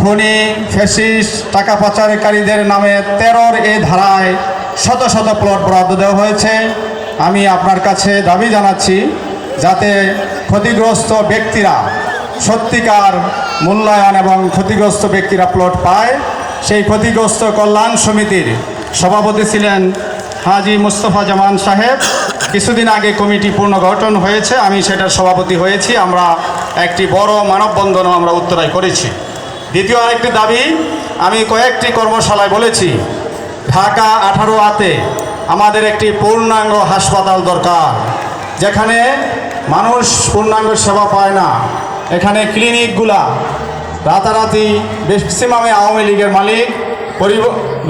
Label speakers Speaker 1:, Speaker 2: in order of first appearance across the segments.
Speaker 1: খুনি ফেসিস টাকা পাচারকারীদের নামে তেরোর এ ধারায় শত শত প্লট বরাদ্দ দেওয়া হয়েছে। আমি আপনার কাছে দাবি জানাচ্ছি, যাতে ক্ষতিগ্রস্ত ব্যক্তিরা সত্যিকার মূল্যায়ন এবং ক্ষতিগ্রস্ত ব্যক্তিরা প্লট পায়। সেই ক্ষতিগ্রস্ত কল্যাণ সমিতির সভাপতি ছিলেন হাজি মুস্তফা জামান সাহেব। কিছুদিন আগে কমিটি পুনর্গঠন হয়েছে, আমি সেটার সভাপতি হয়েছি, আমরা একটি বড় মানববন্ধনও আমরা উত্তরায় করেছি। দ্বিতীয় আরেকটি দাবি, আমি কয়েকটি কর্মশালায় বলেছি, ঢাকা আঠারো আতে আমাদের একটি পূর্ণাঙ্গ হাসপাতাল দরকার, যেখানে মানুষ পূর্ণাঙ্গ সেবা পায় না। এখানে ক্লিনিকগুলা রাতারাতি ম্যাক্সিমামে আওয়ামী লীগের মালিক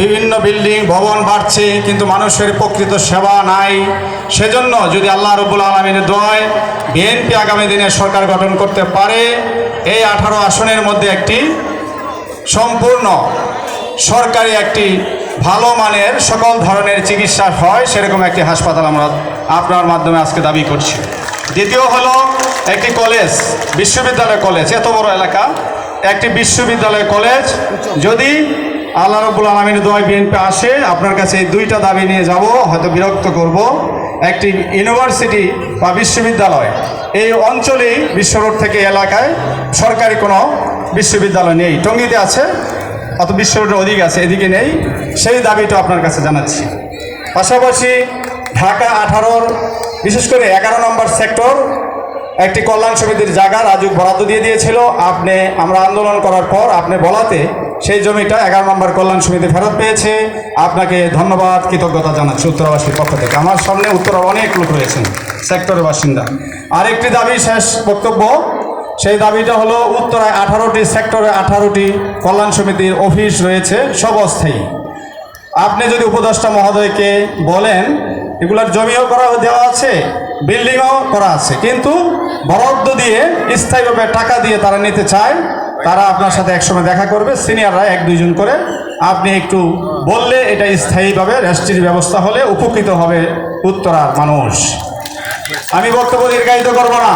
Speaker 1: বিভিন্ন বিল্ডিং, ভবন বাড়ছে, কিন্তু মানুষের প্রকৃত সেবা নাই। সেজন্য যদি আল্লাহ রবুল আলমিনের দয় বিএনপি আগামী দিনে সরকার গঠন করতে পারে এই আঠারো আসনের মধ্যে একটি সম্পূর্ণ সরকারি একটি ভালো মানের সকল ধরনের চিকিৎসা হয়, সেরকম একটি হাসপাতাল আমরা আপনার মাধ্যমে আজকে দাবি করছি। দ্বিতীয় হলো একটি কলেজ, বিশ্ববিদ্যালয় কলেজ, এত বড় এলাকা। একটি বিশ্ববিদ্যালয় কলেজ, যদি আল্লাহ রবুল আলমীর দোয়ায় বিএনপি আসে, আপনার কাছে এই দুইটা দাবি নিয়ে যাব, হয়তো বিরক্ত করব। একটি ইউনিভার্সিটি বা বিশ্ববিদ্যালয় এই অঞ্চলেই বিশ্ব রোড থেকে এলাকায় সরকারি কোনো বিশ্ববিদ্যালয় নেই। টঙ্গিতে আছে, অত বিশ্ব রোডের অধিক আছে, এদিকে নেই। সেই দাবিটা আপনার কাছে জানাচ্ছি। পাশাপাশি ঢাকা আঠারোর, বিশেষ করে এগারো নম্বর সেক্টর, একটি কল্যাণ সমিতির জায়গা রাজুক বরাদ্দ দিয়ে দিয়েছিল। আপনি, আমরা আন্দোলন করার পর আপনি বলাতে সেই জমিটা এগারো নম্বর কল্যাণ সমিতি ফেরত পেয়েছে। আপনাকে ধন্যবাদ, কৃতজ্ঞতা জানাচ্ছি উত্তরাবাসীর পক্ষ থেকে। আমার সামনে উত্তরার অনেক লোক রয়েছেন, সেক্টরের বাসিন্দা। আরেকটি দাবি শেষ বক্তব্য, সেই দাবিটা হলো উত্তরায় আঠারোটি, সেক্টরে আঠারোটি কল্যাণ সমিতির অফিস রয়েছে, সব অস্থায়ী। আপনি যদি উপদেষ্টা মহোদয়কে বলেন, এগুলার জমিও করা, দেওয়া আছে, বিল্ডিংও করা আছে, কিন্তু বরাদ্দ দিয়ে স্থায়ীভাবে টাকা দিয়ে তারা নিতে চায় তারা আপনার সাথে একসময় দেখা করবে সিনিয়ররা এক দুইজন করে। আপনি একটু বললে এটা স্থায়ীভাবে রেস্ট্রির ব্যবস্থা হলে উপকৃত হবে উত্তরার মানুষ। আমি বক্তব্য দীর্ঘায়িত করব না।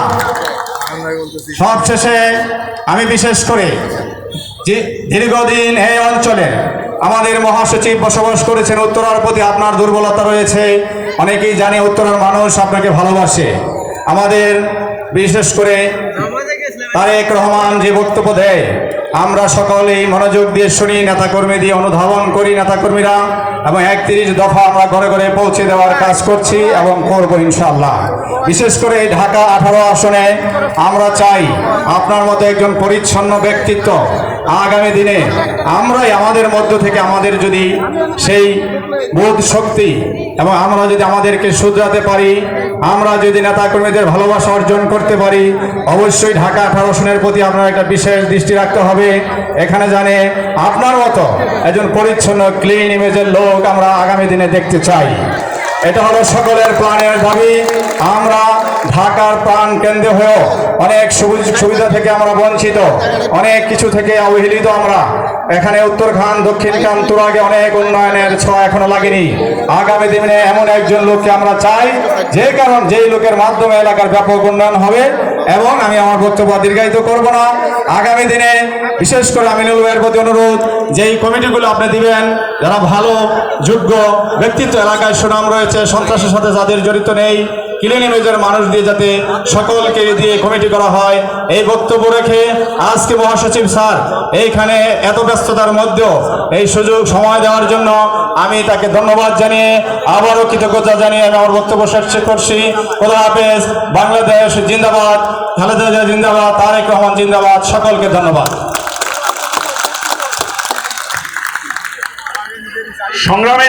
Speaker 1: সবশেষে আমি বিশেষ করে যে দীর্ঘদিন এই অঞ্চলে আমাদের মহাসচিব বসবাস করেছেন, উত্তরার প্রতি আপনার দুর্বলতা রয়েছে। অনেকেই জানে উত্তরার মানুষ আপনাকে ভালোবাসে। আমাদের বিশেষ করে তারেক রহমান যে বক্তব্য দেয়, আমরা সকলেই মনোযোগ দিয়ে শুনি, নেতাকর্মী দিয়ে অনুধাবন করি, নেতাকর্মীরা, এবং একত্রিশ দফা আমরা ঘরে ঘরে পৌঁছে দেওয়ার কাজ করছি এবং করব ইনশাল্লাহ বিশেষ করে এই ঢাকা আঠারো আসনে আমরা চাই আপনার মতো একজন পরিচ্ছন্ন ব্যক্তিত্ব। আগামী দিনে আমরাই আমাদের মধ্য থেকে আমাদের যদি সেই বোধ শক্তি। এবং আমরা যদি আমাদেরকে শুধরাতে পারি, আমরা যদি নেতা কর্মীদের ভালোবাসা অর্জন করতে পারি, অবশ্যই ঢাকা আঠারো প্রতি আপনার একটা বিশেষ দৃষ্টি রাখতে হবে। এখানে জানে আপনার মতো একজন পরিচ্ছন্ন ক্লিন ইমেজের লোক আমরা আগামী দিনে দেখতে চাই। এটা হলো সকলের প্রাণের দাবি। ঢাকার প্রাণ কেন্দ্র হয়েও অনেক সুবিধা সুবিধা থেকে আমরা বঞ্চিত। অনেক কিছু থেকে অবহেলিত আমরা। এখানে উত্তর খান, দক্ষিণ খান, তুরাগে অনেক উন্নয়নের ছোঁয়া এখনও লাগেনি। আগামী দিনে এমন একজন লোককে আমরা চাই, যে কারণ যেই লোকের মাধ্যমে এলাকার ব্যাপক উন্নয়ন হবে এবং আমি আমার বক্তব্য দীর্ঘায়িত করব না। আগামী দিনে বিশেষ করে আমিনুল ভাইয়ের প্রতি অনুরোধ, যেই কমিটিগুলো আপনি দিবেন, যারা ভালো, যোগ্য ব্যক্তিত্ব এলাকায় সুনাম রয়েছে, সন্ত্রাসের সাথে যাদের জড়িত নেই ক্লিন ইমেজের মানুষ দিয়ে যাতে সকলকে দিয়ে কমিটি করা হয়, এই বক্তব্য রেখে আজকে মহাসচিব স্যার এইখানে এত ব্যস্ততার মধ্যেও এই সুযোগ সময় দেওয়ার জন্য আমি তাকে ধন্যবাদ জানিয়ে আবারও কৃতজ্ঞতা জানিয়ে আমি আমার বক্তব্য শেষ করছি। খোদা হাফেজ, বাংলাদেশ জিন্দাবাদ, খালেদা জিন্দাবাদ, তারেক রহমান জিন্দাবাদ, সকলকে ধন্যবাদ।
Speaker 2: সংগ্রামী